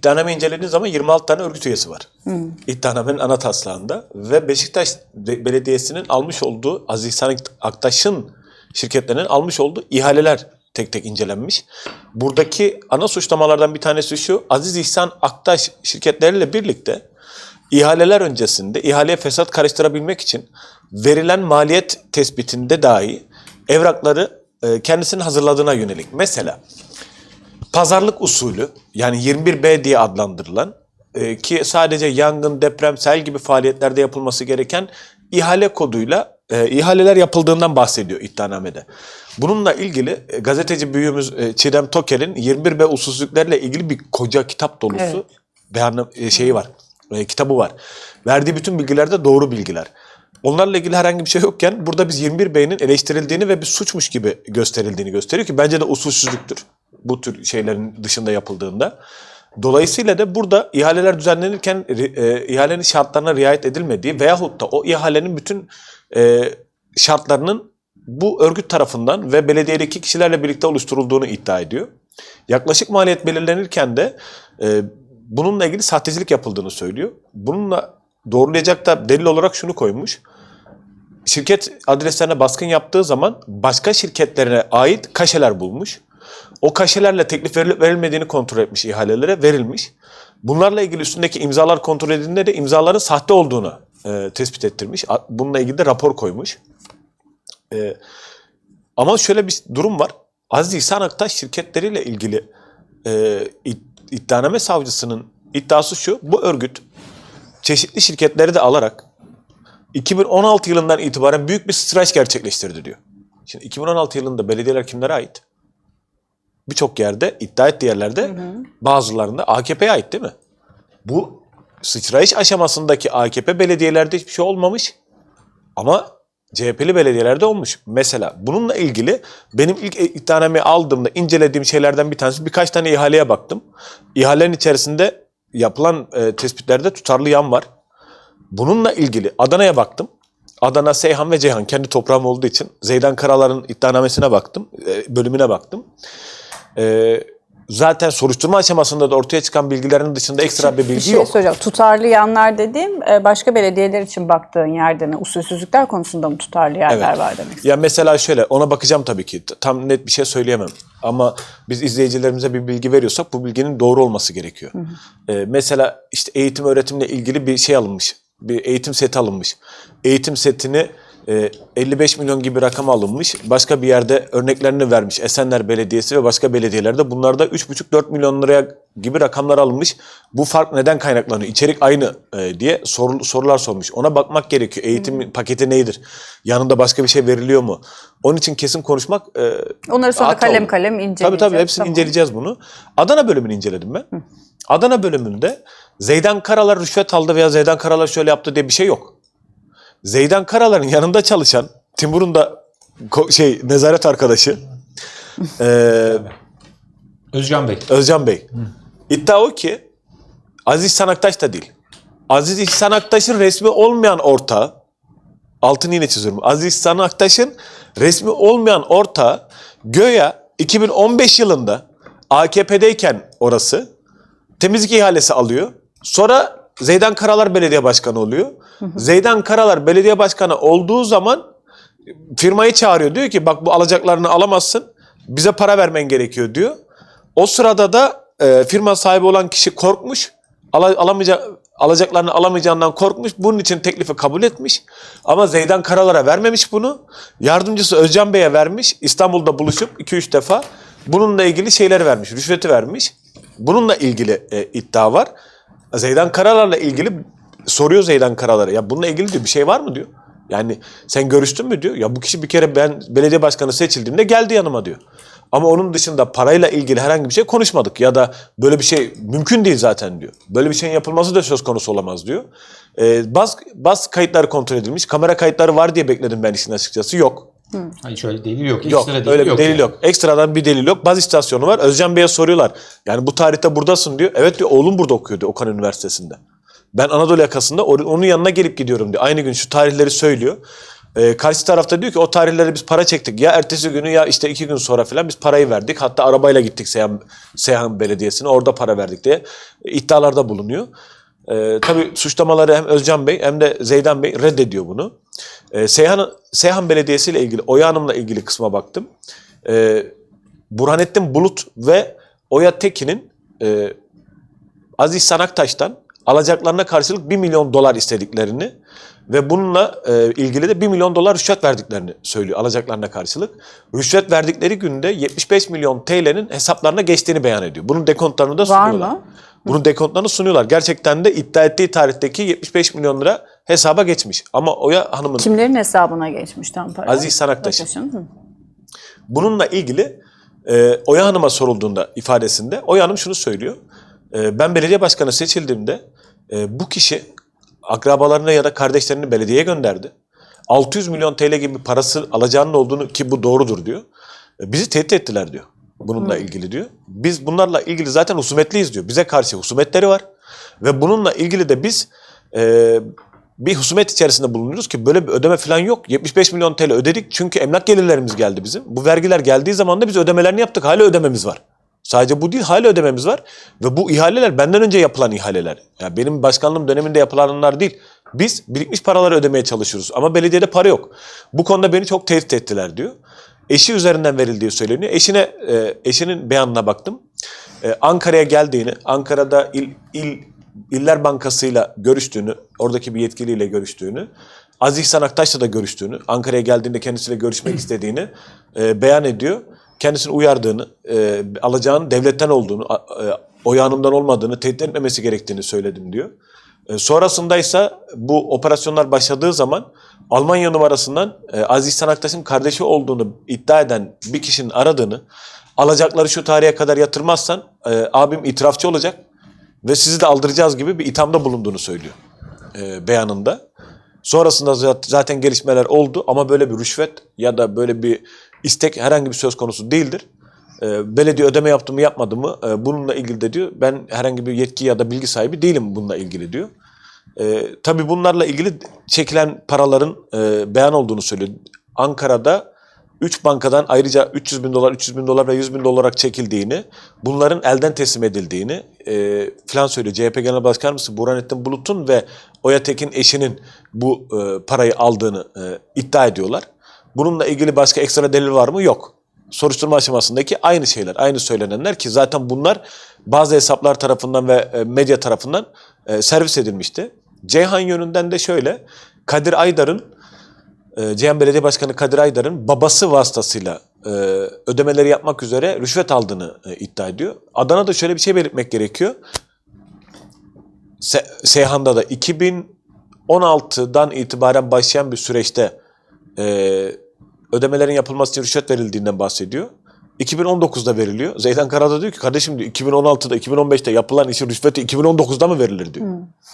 İddianame incelediğiniz zaman 26 tane örgüt üyesi var. İddianamenin ana taslağında ve Beşiktaş Be- Belediyesi'nin almış olduğu Aziz İhsan Aktaş'ın şirketlerinin almış olduğu ihaleler tek tek incelenmiş. Buradaki ana suçlamalardan bir tanesi şu. Aziz İhsan Aktaş şirketleriyle birlikte ihaleler öncesinde ihaleye fesat karıştırabilmek için verilen maliyet tespitinde dahi evrakları e, kendisinin hazırladığına yönelik. Mesela pazarlık usulü yani 21B diye adlandırılan e, ki sadece yangın, deprem, sel gibi faaliyetlerde yapılması gereken ihale koduyla e, ihaleler yapıldığından bahsediyor iddianamede. Bununla ilgili e, gazeteci büyüğümüz e, Çiğdem Toker'in 21B usulsüzlüklerle ilgili bir koca kitap dolusu Evet. beyanı, e, şeyi var, e, kitabı var. Verdiği bütün bilgiler de doğru bilgiler. Onlarla ilgili herhangi bir şey yokken burada biz 21 B'nin eleştirildiğini ve bir suçmuş gibi gösterildiğini gösteriyor ki bence de usulsüzlüktür bu tür şeylerin dışında yapıldığında. Dolayısıyla da burada ihaleler düzenlenirken e, ihalenin şartlarına riayet edilmediği veyahut da o ihalenin bütün e, şartlarının bu örgüt tarafından ve belediyedeki kişilerle birlikte oluşturulduğunu iddia ediyor. Yaklaşık maliyet belirlenirken de e, bununla ilgili sahtecilik yapıldığını söylüyor. Bununla doğrulayacak da delil olarak şunu koymuş. Şirket adreslerine baskın yaptığı zaman başka şirketlerine ait kaşeler bulmuş. O kaşelerle teklif verilmediğini kontrol etmiş ihalelere verilmiş. Bunlarla ilgili üstündeki imzalar kontrol edildiğinde de imzaların sahte olduğunu e, tespit ettirmiş. Bununla ilgili de rapor koymuş. E, ama şöyle bir durum var. Aziz İhsan Aktaş şirketleriyle ilgili e, id- iddianame savcısının iddiası şu. Bu örgüt çeşitli şirketleri de alarak 2016 yılından itibaren büyük bir stres gerçekleştirdi diyor. Şimdi 2016 yılında belediyeler kimlere ait? Birçok yerde, iddia ettiği yerlerde bazılarında AKP'ye ait değil mi? Bu sıçrayış aşamasındaki AKP belediyelerde hiçbir şey olmamış. Ama CHP'li belediyelerde olmuş. Mesela bununla ilgili benim ilk iddianameyi aldığımda incelediğim şeylerden bir tanesi birkaç tane ihaleye baktım. İhalelerin içerisinde yapılan e, tespitlerde tutarlı yan var. Bununla ilgili Adana'ya baktım. Adana, Seyhan ve Ceyhan kendi toprağım olduğu için Zeydan Karalar'ın iddianamesine baktım, e, bölümüne baktım. E, zaten soruşturma aşamasında da ortaya çıkan bilgilerin dışında ekstra bir bilgi Bir şey yok. soracağım. Tutarlı yanlar dediğim e, başka belediyeler için baktığın yerde ne? Usulsüzlükler konusunda mı tutarlı yerler Evet. var demek? Ya mesela şöyle ona bakacağım tabii ki. Tam net bir şey söyleyemem. Ama biz izleyicilerimize bir bilgi veriyorsak bu bilginin doğru olması gerekiyor. Ee, mesela işte eğitim öğretimle ilgili bir şey alınmış. Bir eğitim seti alınmış. Eğitim setini 55 milyon gibi rakam alınmış. Başka bir yerde örneklerini vermiş. Esenler Belediyesi ve başka belediyelerde bunlarda 3,5-4 milyon liraya gibi rakamlar alınmış. Bu fark neden kaynaklanıyor? İçerik aynı e, diye soru, sorular sormuş. Ona bakmak gerekiyor. Eğitim paketi nedir? Yanında başka bir şey veriliyor mu? Onun için kesin konuşmak e, Onları sonra kalem olur. kalem inceleyeceğiz. Tabii tabii hepsini Tamam. inceleyeceğiz bunu. Adana bölümünü inceledim ben. Adana bölümünde Zeydan Karalar rüşvet aldı veya Zeydan Karalar şöyle yaptı diye bir şey yok. Zeydan Karalar'ın yanında çalışan Timur'un da şey nezaret arkadaşı eee, Özcan Bey. Özcan Bey. İddia o ki Aziz İhsan Aktaş da değil. Aziz İhsan Aktaş'ın resmi olmayan ortağı altını yine çiziyorum. Aziz İhsan Aktaş'ın resmi olmayan ortağı Göya 2015 yılında AKP'deyken orası temizlik ihalesi alıyor. Sonra Zeydan Karalar Belediye Başkanı oluyor. Zeydan Karalar Belediye Başkanı olduğu zaman firmayı çağırıyor. Diyor ki bak bu alacaklarını alamazsın. Bize para vermen gerekiyor diyor. O sırada da e, firma sahibi olan kişi korkmuş. Ala, alamayacak, alacaklarını alamayacağından korkmuş. Bunun için teklifi kabul etmiş. Ama Zeydan Karalar'a vermemiş bunu. Yardımcısı Özcan Bey'e vermiş. İstanbul'da buluşup 2-3 defa bununla ilgili şeyler vermiş. Rüşveti vermiş. Bununla ilgili e, iddia var. Zeydan Karalar'la ilgili soruyor Zeydan Karalar'a. Ya bununla ilgili diyor bir şey var mı diyor. Yani sen görüştün mü diyor. Ya bu kişi bir kere ben belediye başkanı seçildiğimde geldi yanıma diyor. Ama onun dışında parayla ilgili herhangi bir şey konuşmadık. Ya da böyle bir şey mümkün değil zaten diyor. Böyle bir şeyin yapılması da söz konusu olamaz diyor. Ee, baz, baz kayıtları kontrol edilmiş. Kamera kayıtları var diye bekledim ben işin açıkçası. Yok. Hayır şöyle delil yok. Yok Ekstra delil öyle bir yok delil yani. yok. Ekstradan bir delil yok. Baz istasyonu var. Özcan Bey'e soruyorlar. Yani bu tarihte buradasın diyor. Evet diyor oğlum burada okuyor diyor Okan Üniversitesi'nde. Ben Anadolu yakasında onun yanına gelip gidiyorum diyor. Aynı gün şu tarihleri söylüyor. Ee, karşı tarafta diyor ki o tarihlere biz para çektik. Ya ertesi günü ya işte iki gün sonra falan biz parayı verdik. Hatta arabayla gittik Seyhan, Seyhan Belediyesi'ne orada para verdik diye iddialarda bulunuyor. Ee, tabii suçlamaları hem Özcan Bey hem de Zeydan Bey reddediyor bunu. Ee, Seyhan, Seyhan Belediyesi ile ilgili, Oya Hanım'la ilgili kısma baktım. Ee, Burhanettin Bulut ve Oya Tekin'in e, Aziz Sanaktaş'tan alacaklarına karşılık 1 milyon dolar istediklerini ve bununla e, ilgili de 1 milyon dolar rüşvet verdiklerini söylüyor alacaklarına karşılık. Rüşvet verdikleri günde 75 milyon TL'nin hesaplarına geçtiğini beyan ediyor. Bunun dekontlarını da Var sunuyorlar. mı? Bunun dekontlarını sunuyorlar. Gerçekten de iddia ettiği tarihteki 75 milyon lira hesaba geçmiş. Ama Oya Hanım'ın Kimlerin hesabına geçmiş tam para? Aziz. Hı. Bununla ilgili e, Oya Hanım'a sorulduğunda ifadesinde Oya Hanım şunu söylüyor. E, ben belediye başkanı seçildiğimde e, bu kişi akrabalarını ya da kardeşlerini belediyeye gönderdi. 600 milyon TL gibi parası alacağının olduğunu ki bu doğrudur diyor. E, bizi tehdit ettiler diyor. Bununla ilgili diyor. Biz bunlarla ilgili zaten husumetliyiz diyor. Bize karşı husumetleri var. Ve bununla ilgili de biz e, bir husumet içerisinde bulunuyoruz ki böyle bir ödeme falan yok. 75 milyon TL ödedik çünkü emlak gelirlerimiz geldi bizim. Bu vergiler geldiği zaman da biz ödemelerini yaptık. Hala ödememiz var. Sadece bu değil hala ödememiz var. Ve bu ihaleler benden önce yapılan ihaleler. Yani benim başkanlığım döneminde yapılanlar değil. Biz birikmiş paraları ödemeye çalışıyoruz. Ama belediyede para yok. Bu konuda beni çok tehdit ettiler diyor. Eşi üzerinden verildiği söyleniyor. Eşine, e, eşinin beyanına baktım. E, Ankara'ya geldiğini, Ankara'da il, il İller Bankası'yla görüştüğünü, oradaki bir yetkiliyle görüştüğünü, Aziz Sanaktaş'la da görüştüğünü, Ankara'ya geldiğinde kendisiyle görüşmek istediğini e, beyan ediyor. Kendisini uyardığını, e, alacağın devletten olduğunu, e, Oya Hanım'dan olmadığını, tehdit etmemesi gerektiğini söyledim diyor. E, sonrasında ise bu operasyonlar başladığı zaman Almanya numarasından e, Aziz Sanaktaş'ın kardeşi olduğunu iddia eden bir kişinin aradığını, alacakları şu tarihe kadar yatırmazsan e, abim itirafçı olacak ve sizi de aldıracağız gibi bir ithamda bulunduğunu söylüyor e, beyanında. Sonrasında zat- zaten gelişmeler oldu ama böyle bir rüşvet ya da böyle bir istek herhangi bir söz konusu değildir. E, belediye ödeme yaptı mı yapmadı mı e, bununla ilgili de diyor ben herhangi bir yetki ya da bilgi sahibi değilim bununla ilgili diyor. E, tabii bunlarla ilgili çekilen paraların e, beyan olduğunu söylüyor. Ankara'da 3 bankadan ayrıca 300 bin dolar, 300 bin dolar ve 100 bin dolar olarak çekildiğini, bunların elden teslim edildiğini e, falan söylüyor. CHP Genel Başkanımız Burhanettin Bulut'un ve Oya Tekin eşinin bu e, parayı aldığını e, iddia ediyorlar. Bununla ilgili başka ekstra delil var mı? Yok. Soruşturma aşamasındaki aynı şeyler, aynı söylenenler ki zaten bunlar bazı hesaplar tarafından ve e, medya tarafından e, servis edilmişti. Ceyhan yönünden de şöyle, Kadir Aydar'ın Ceyhan Belediye Başkanı Kadir Aydar'ın babası vasıtasıyla e, ödemeleri yapmak üzere rüşvet aldığını e, iddia ediyor. Adana'da şöyle bir şey belirtmek gerekiyor. Se- Seyhan'da da 2016'dan itibaren başlayan bir süreçte e, ödemelerin yapılması için rüşvet verildiğinden bahsediyor. 2019'da veriliyor. Zeydan Karada diyor ki kardeşim diyor 2016'da 2015'te yapılan işin rüşveti 2019'da mı verilir diyor.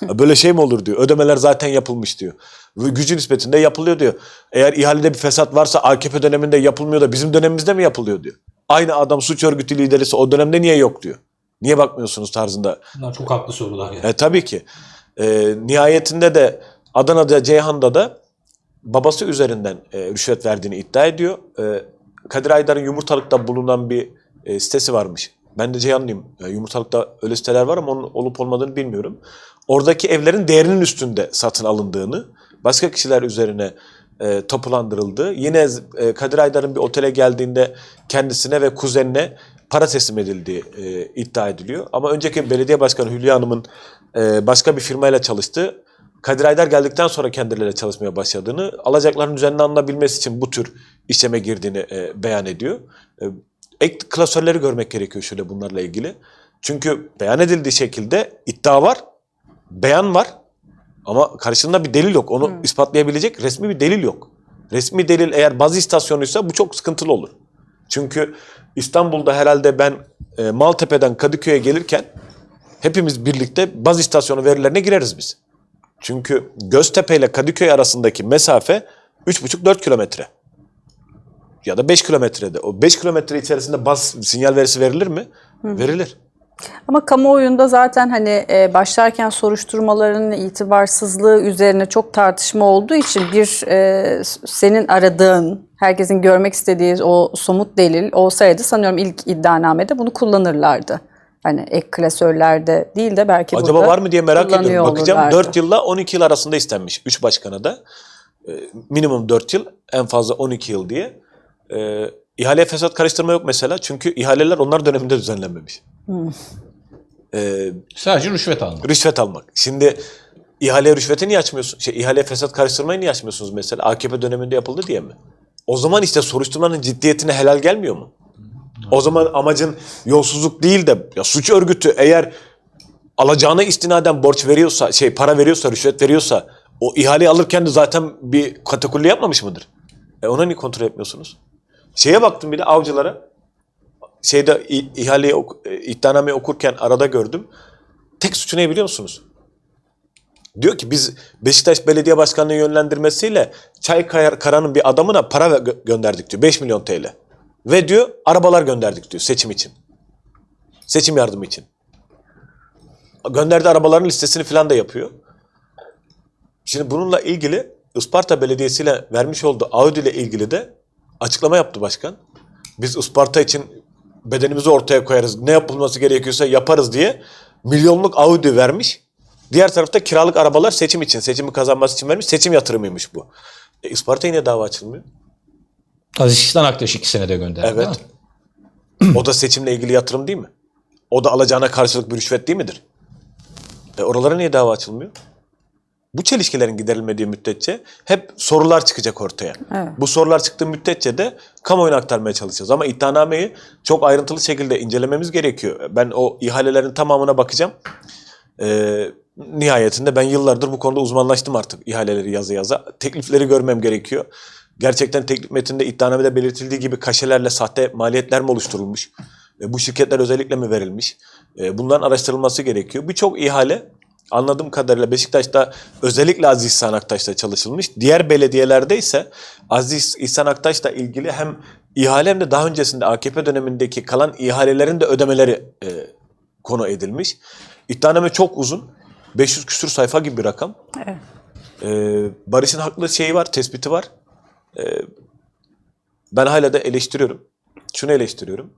Ya Böyle şey mi olur diyor. Ödemeler zaten yapılmış diyor. Ve gücü nispetinde yapılıyor diyor. Eğer ihalede bir fesat varsa AKP döneminde yapılmıyor da bizim dönemimizde mi yapılıyor diyor. Aynı adam suç örgütü liderisi o dönemde niye yok diyor. Niye bakmıyorsunuz tarzında Bunlar çok haklı sorular yani. e, tabii ki. E, nihayetinde de Adana'da, Ceyhan'da da babası üzerinden e, rüşvet verdiğini iddia ediyor. E, Kadir Aydar'ın Yumurtalık'ta bulunan bir e, sitesi varmış. Ben de Ceyhanlıyım. E, Yumurtalık'ta öyle siteler var ama onun olup olmadığını bilmiyorum. Oradaki evlerin değerinin üstünde satın alındığını, başka kişiler üzerine e, tapulandırıldığı, yine e, Kadir Aydar'ın bir otele geldiğinde kendisine ve kuzenine para teslim edildiği e, iddia ediliyor. Ama önceki belediye başkanı Hülya Hanım'ın e, başka bir firmayla çalıştığı, Kadir Aydar geldikten sonra kendileriyle çalışmaya başladığını, alacakların üzerine alınabilmesi için bu tür işleme girdiğini e, beyan ediyor. E, ek klasörleri görmek gerekiyor şöyle bunlarla ilgili. Çünkü beyan edildiği şekilde iddia var, beyan var ama karşılığında bir delil yok. Onu ispatlayabilecek resmi bir delil yok. Resmi delil eğer baz istasyonuysa bu çok sıkıntılı olur. Çünkü İstanbul'da herhalde ben e, Maltepe'den Kadıköy'e gelirken hepimiz birlikte baz istasyonu verilerine gireriz biz. Çünkü Göztepe ile Kadıköy arasındaki mesafe 3,5-4 kilometre. Ya da 5 kilometrede. O 5 kilometre içerisinde baz sinyal verisi verilir mi? Verilir. Ama kamuoyunda zaten hani e, başlarken soruşturmaların itibarsızlığı üzerine çok tartışma olduğu için bir e, senin aradığın, herkesin görmek istediği o somut delil olsaydı sanıyorum ilk iddianamede bunu kullanırlardı. Hani ek klasörlerde değil de belki Acaba burada var mı diye merak ediyorum. Bakacağım olurlardı. 4 yılla 12 yıl arasında istenmiş 3 başkana da. Ee, minimum 4 yıl, en fazla 12 yıl diye. Ee, ihaleye fesat karıştırma yok mesela. Çünkü ihaleler onlar döneminde düzenlenmemiş. Ee, Sadece rüşvet almak. rüşvet almak. Şimdi ihaleye rüşveti niye açmıyorsun? Şey, ihaleye fesat karıştırmayı niye açmıyorsunuz mesela? AKP döneminde yapıldı diye mi? O zaman işte soruşturmanın ciddiyetine helal gelmiyor mu? O zaman amacın yolsuzluk değil de ya suç örgütü eğer alacağına istinaden borç veriyorsa, şey para veriyorsa, rüşvet veriyorsa o ihaleyi alırken de zaten bir katakulli yapmamış mıdır? E ona niye kontrol etmiyorsunuz? Şeye baktım bir de avcılara. Şeyde ihaleyi e, iddianameyi okurken arada gördüm. Tek suçu ne biliyor musunuz? Diyor ki biz Beşiktaş Belediye Başkanlığı yönlendirmesiyle Çaykaya Kara'nın bir adamına para gö- gönderdik diyor. 5 milyon TL. Ve diyor arabalar gönderdik diyor seçim için. Seçim yardımı için. Gönderdiği arabaların listesini falan da yapıyor. Şimdi bununla ilgili Isparta Belediyesi ile vermiş olduğu Audi ile ilgili de açıklama yaptı başkan. Biz Isparta için bedenimizi ortaya koyarız. Ne yapılması gerekiyorsa yaparız diye milyonluk Audi vermiş. Diğer tarafta kiralık arabalar seçim için, seçimi kazanması için vermiş. Seçim yatırımıymış bu. E, Isparta yine dava açılmıyor. Aziz İhsan Aktaş ikisine de gönderdi. Evet. o da seçimle ilgili yatırım değil mi? O da alacağına karşılık bir rüşvet değil midir? E oralara niye dava açılmıyor? Bu çelişkilerin giderilmediği müddetçe hep sorular çıkacak ortaya. Evet. Bu sorular çıktığı müddetçe de kamuoyuna aktarmaya çalışacağız. Ama iddianameyi çok ayrıntılı şekilde incelememiz gerekiyor. Ben o ihalelerin tamamına bakacağım. Ee, nihayetinde ben yıllardır bu konuda uzmanlaştım artık ihaleleri yazı yaza. Teklifleri görmem gerekiyor. Gerçekten teklif metninde iddianamede belirtildiği gibi kaşelerle sahte maliyetler mi oluşturulmuş? E, bu şirketler özellikle mi verilmiş? E, bunların araştırılması gerekiyor. Birçok ihale anladığım kadarıyla Beşiktaş'ta özellikle Aziz İhsan Aktaş'ta çalışılmış. Diğer belediyelerde ise Aziz İhsan Aktaş'la ilgili hem ihale hem de daha öncesinde AKP dönemindeki kalan ihalelerin de ödemeleri e, konu edilmiş. İddianame çok uzun. 500 küsür sayfa gibi bir rakam. Evet. Ee, Barış'ın haklı şeyi var, tespiti var. Ee, ben hala da eleştiriyorum. Şunu eleştiriyorum.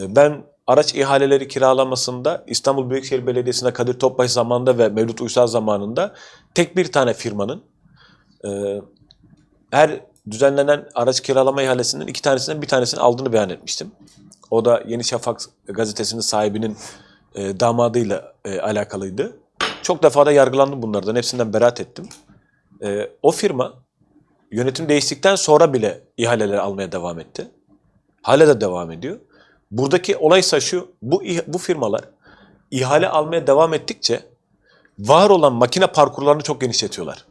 Ee, ben araç ihaleleri kiralamasında İstanbul Büyükşehir Belediyesi'ne Kadir Topbaş zamanında ve Mevlüt Uysal zamanında tek bir tane firmanın e, her düzenlenen araç kiralama ihalesinden iki tanesinden bir tanesini aldığını beyan etmiştim. O da Yeni Şafak gazetesinin sahibinin e, damadıyla e, alakalıydı. Çok defa da yargılandım bunlardan. Hepsinden beraat ettim. E, o firma yönetim değiştikten sonra bile ihaleleri almaya devam etti. Hala da devam ediyor. Buradaki olaysa şu, bu, bu firmalar ihale almaya devam ettikçe var olan makine parkurlarını çok genişletiyorlar.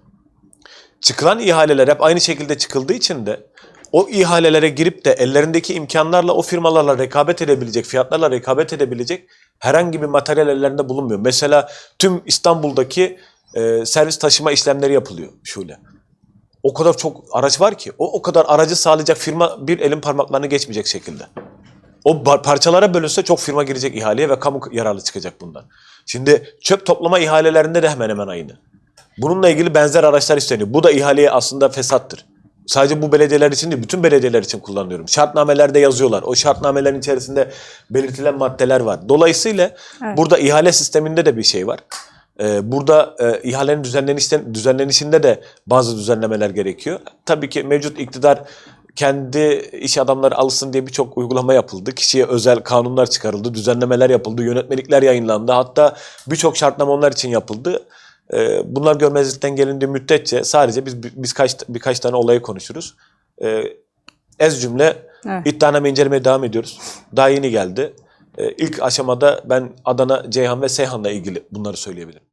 Çıkılan ihaleler hep aynı şekilde çıkıldığı için de o ihalelere girip de ellerindeki imkanlarla o firmalarla rekabet edebilecek, fiyatlarla rekabet edebilecek herhangi bir materyal ellerinde bulunmuyor. Mesela tüm İstanbul'daki e, servis taşıma işlemleri yapılıyor şöyle. O kadar çok araç var ki o o kadar aracı sağlayacak firma bir elin parmaklarını geçmeyecek şekilde. O parçalara bölünse çok firma girecek ihaleye ve kamu yararlı çıkacak bundan. Şimdi çöp toplama ihalelerinde de hemen hemen aynı. Bununla ilgili benzer araçlar isteniyor. Bu da ihaleye aslında fesattır. Sadece bu belediyeler için değil, bütün belediyeler için kullanıyorum. Şartnamelerde yazıyorlar. O şartnamelerin içerisinde belirtilen maddeler var. Dolayısıyla burada ihale sisteminde de bir şey var. Ee, burada e, ihalenin düzenlenişten, düzenlenişinde de bazı düzenlemeler gerekiyor. Tabii ki mevcut iktidar kendi iş adamları alsın diye birçok uygulama yapıldı. Kişiye özel kanunlar çıkarıldı, düzenlemeler yapıldı, yönetmelikler yayınlandı. Hatta birçok şartname onlar için yapıldı. Ee, bunlar görmezlikten gelindiği müddetçe sadece biz biz kaç birkaç tane olayı konuşuruz. Ee, ez cümle Evet. iddianame incelemeye devam ediyoruz. Daha yeni geldi. İlk aşamada ben Adana, Ceyhan ve Seyhan'la ilgili bunları söyleyebilirim.